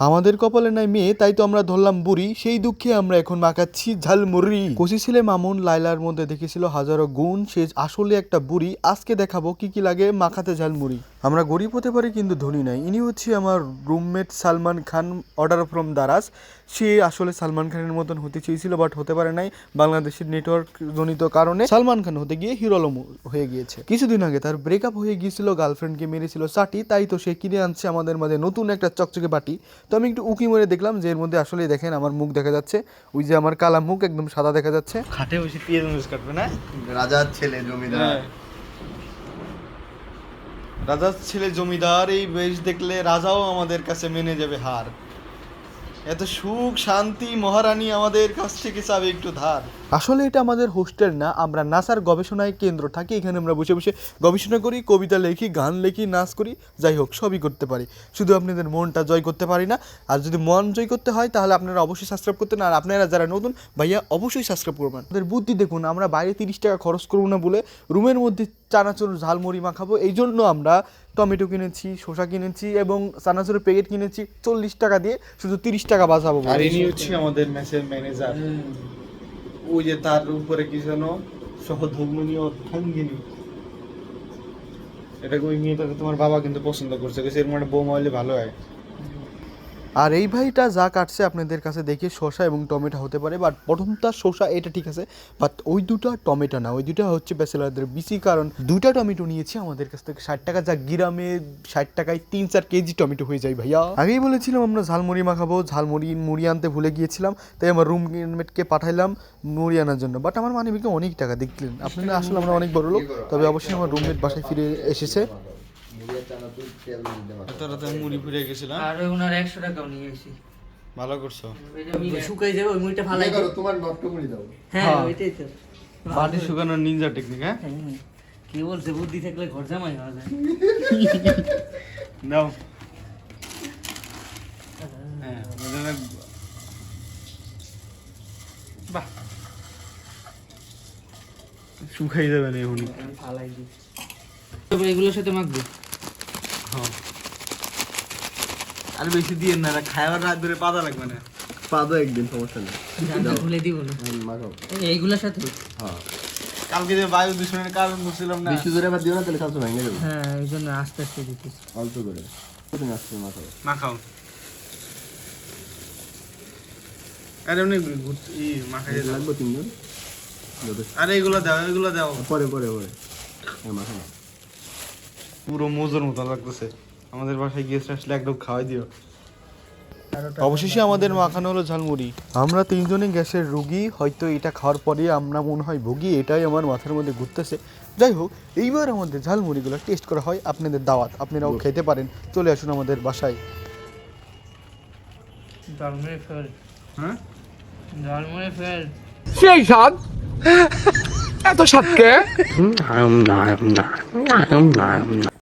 আমাদের কপালে নাই মেয়ে, তাই তো আমরা ধরলাম বুড়ি। সেই দুঃখে আমরা এখন মাখাচ্ছি ঝালমুড়ি। কচি ছেলে মামুন লাইলার মধ্যে দেখেছিল হাজারো গুণ। সে আসলে একটা বুড়ি। আজকে দেখাবো কি কি লাগে মাখাতে ঝালমুড়ি। আমরা গরিব হতে পারি কিন্তু ধনী নাই। ইনি হচ্ছে আমার roommate Salman Khan order from Daraz. সে আসলে সালমান খানের মতন হতে চেয়েছিল বাট হতে পারে নাই বাংলাদেশের নেটওয়ার্ক জনিত কারণে। সালমান খান হতে গিয়ে হিরো আলম হয়ে গিয়েছে। কিছুদিন আগে তার ব্রেকআপ হয়ে গিয়েছিল গার্লফ্রেন্ডকে মেরেছিল চাটি তাই তো সে কিনে আনছে আমাদের মাঝে নতুন একটা চকচকে বাটি। তো আমি একটু উকি মেরে দেখলাম যে এর মধ্যে আসলে দেখেন আমার মুখ দেখা যাচ্ছে। ওই যে আমার কালা মুখ একদম সাদা দেখা যাচ্ছে। খাটে বসে পিয়ে নুজ কাটবে না? রাজার ছেলে জমিদার। রাজার ছেলে জমিদার এই বেশ দেখলে রাজাও আমাদের কাছে মেনে যাবে হার। এত সুখ, শান্তি, মহারানী আমাদের কাছ থেকে চাবে একটু ধার। আসলে এটা আমাদের হোস্টেল না, আমরা নাসার গবেষণায় কেন্দ্র থাকি, এখানে আমরা বসে বসে গবেষণা করি, কবিতা লিখি, গান লিখি, নাচ করি, যাই হোক, সবই করতে পারি। শুধু আপনাদের মনটা জয় করতে পারি না, আর যদি মন জয় করতে হয়, তাহলে আপনারা অবশ্যই সাবস্ক্রাইব করতেন আর আপনারা যারা নতুন, ভাইয়া অবশ্যই সাবস্ক্রাইব করবেন। আমাদের বুদ্ধি দেখুন, আমরা বাইরে তিরিশ টাকা খরচ করব না বলে রুমের মধ্যে চানাচুর, ঝালমুড়ি মাখাবো। এই জন্য আমরা টমেটো কিনেছি, শসা কিনেছি এবং চানাচুরের প্যাকেট কিনেছি চল্লিশ টাকা দিয়ে, শুধু তিরিশ টাকা বাঁচাবো আর ইনি হচ্ছে আমাদের মেসের ম্যানেজার ওই যে তার উপরে কি যেন সহধর্মনী ও থঙ্গিনী এটা ওই মেয়েটাকে তোমার বাবা কিন্তু পছন্দ করছে এর মানে বৌমা হলে ভালো হয়। আর এই ভাইটা যা কাটছে আপনাদের কাছে দেখে শসা এবং টমেটো হতে পারে বাট প্রথমটা শসা, এটা ঠিক আছে বাট ওই দুটো টমেটো না, ওই দুটো হচ্ছে ব্যাচেলারদের বেশি, কারণ দুটা টমেটো নিয়েছি আমাদের কাছ থেকে ষাট টাকা, যা গ্রামে ষাট টাকায় তিন চার কেজি টমেটো হয়ে যায় ভাইয়া। আগেই বলেছিলাম আমরা ঝালমুড়ি মাখাবো, ঝালমুড়ি, মুড়ি আনতে ভুলে গিয়েছিলাম, তাই আমার রুমমেটকে পাঠাইলাম মুড়ি আনার জন্য বাট আমার মানে অনেক টাকা, দেখলেন। আপনারা আসলে আমরা অনেক বড় লোক তবে অবশ্যই আমার রুমমেট বাসায় ফিরে এসেছে। তেল দিতে পারো মুড়ি ফুরে গেছিলাম। আর ওনার টাকাও নিয়ে গেছি। ভালো করছ? শুকাই যাবে ওই মুড়িটা ফালাই করো তোমার নষ্ট মুড়ি দাও। হ্যাঁ হ্যাঁ। ওইটাই তো। মাটি শুকানোর নিনজা টেকনিক হ্যাঁ। বলছে বুদ্ধি থাকলে ঘর জামাই হওয়া যায়। দাও বাহ। শুকাই যাবে না এখনই ফালাই দিই। তারপরে এগুলোর সাথে মাখবো? আর বেশি দিয়ে না খাওয়ার রাত ধরে পাতা লাগবে না। পা দাও একদিন সমস্যা নেই। খুলে দিব না। এইগুলোর সাথে? হ্যাঁ। কালকে যে বায়ু দূষণের কারণ বুঝছিলাম না। বেশি আবার দিও না তাহলে কালকে ভেঙে যাবে। হ্যাঁ এই জন্য আস্তে আস্তে দিতেছি। অল্প করে। তুমি আসতে মাখাও। মাখাও। আরে এমনি ঘুরতে ই মাখাই লাগবে তিনজন। আরে এগুলো দাও এগুলো দাও। পরে পরে পরে। হ্যাঁ মাখাও। পুরো মোজোর মতো লাগতেছে। আমাদের বাসায় গেস্ট আসলে একদম খাওয়াই দিও। অবশেষে আমাদের মাখানো হলো ঝালমুড়ি। আমরা তিনজনে গ্যাসের রুগী হয়তো এটা খাওয়ার পরে আমরা মনে হয় ভুগি এটাই আমার মাথার মধ্যে ঘুরতেছে। যাই হোক এইবার আমাদের ঝালমুড়িগুলো টেস্ট করা হয় আপনাদের দাওয়াত। আপনারাও খেতে পারেন। চলে আসুন আমাদের বাসায়। ফেল। হ্যাঁ? ফেল। সেই স্বাদ? এত স্বাদকে